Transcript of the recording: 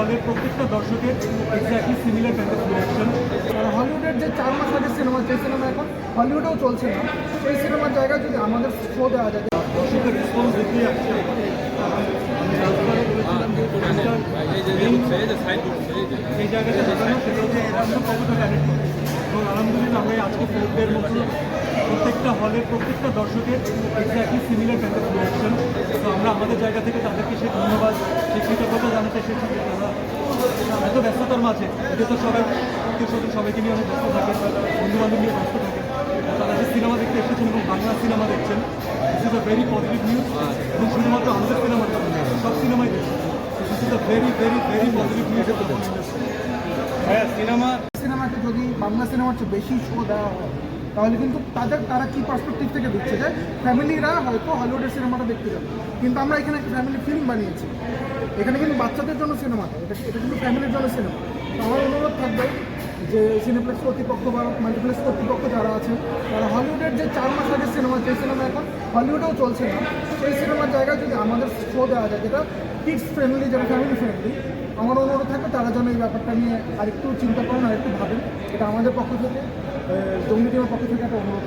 হলের প্রত্যেকটা দর্শকের exactly similar kind of reaction আর হলিউডের যে চার মাস আগের সিনেমা যে সিনেমা এখন হলিউডেও চলছে না। সেই সিনেমার জায়গায় যদি আমাদের শো দেওয়া যায় দর্শকের রেসপন্স দেখেই আসছে। এই জায়গাটা দেখানো সেটা হচ্ছে রাষ্ট্র কতটা ট্যালেন্ট এবং আলহামদুলিল্লাহ আমরা আজকে ফোর্থের মতো প্রত্যেকটা হলের প্রত্যেকটা দর্শকের exactly similar kind of reaction তো আমরা আমাদের জায়গা থেকে তাদেরকে সে ধন্যবাদ সেই জানাতে এসেছি এত ব্যস্ততার মাঝে এতে তো সবাই আত্মীয় সবাইকে নিয়ে অনেক ব্যস্ত থাকে বন্ধু বান্ধব নিয়ে ব্যস্ত থাকে। তারা যে সিনেমা দেখতে এসেছেন এবং বাংলা সিনেমা দেখছেন this is a very positive news এবং শুধুমাত্র আমাদের সিনেমা সব সিনেমাই দেখছেন। This is a very very very positive news হ্যাঁ সিনেমা সিনেমাকে যদি বাংলা সিনেমার চেয়ে বেশি শো দেওয়া হয় তাহলে কিন্তু তাদের, তারা কি পার্সপেক্টিভ থেকে দেখছে যে ফ্যামিলিরা হয়তো হলিউডের সিনেমাটা দেখতে যাবে। কিন্তু আমরা এখানে একটা ফ্যামিলি ফিল্ম বানিয়েছি। এখানে কিন্তু বাচ্চাদের জন্য সিনেমাটা এটা এটা কিন্তু ফ্যামিলির জন্য সিনেমা তো আমার অনুরোধ থাকবে যে সিনেপ্লেক্স কর্তৃপক্ষ বা মাল্টিপ্লেক্স কর্তৃপক্ষ যারা আছে তারা হলিউডের যে চার মাস আগের সিনেমা যে সিনেমা এখন হলিউডেও চলছে না। সেই সিনেমার জায়গায় যদি আমাদের শো দেওয়া যায়, যেটা কিডস ফ্রেন্ডলি যেটা ফ্যামিলি ফ্রেন্ডলি আমার অনুরোধ থাকবে তারা যেন এই ব্যাপারটা নিয়ে আরেকটু চিন্তা করেন, আরেকটু ভাবেন। এটা আমাদের পক্ষ থেকে জঙ্গি টিমের পক্ষ থেকে একটা অনুরোধ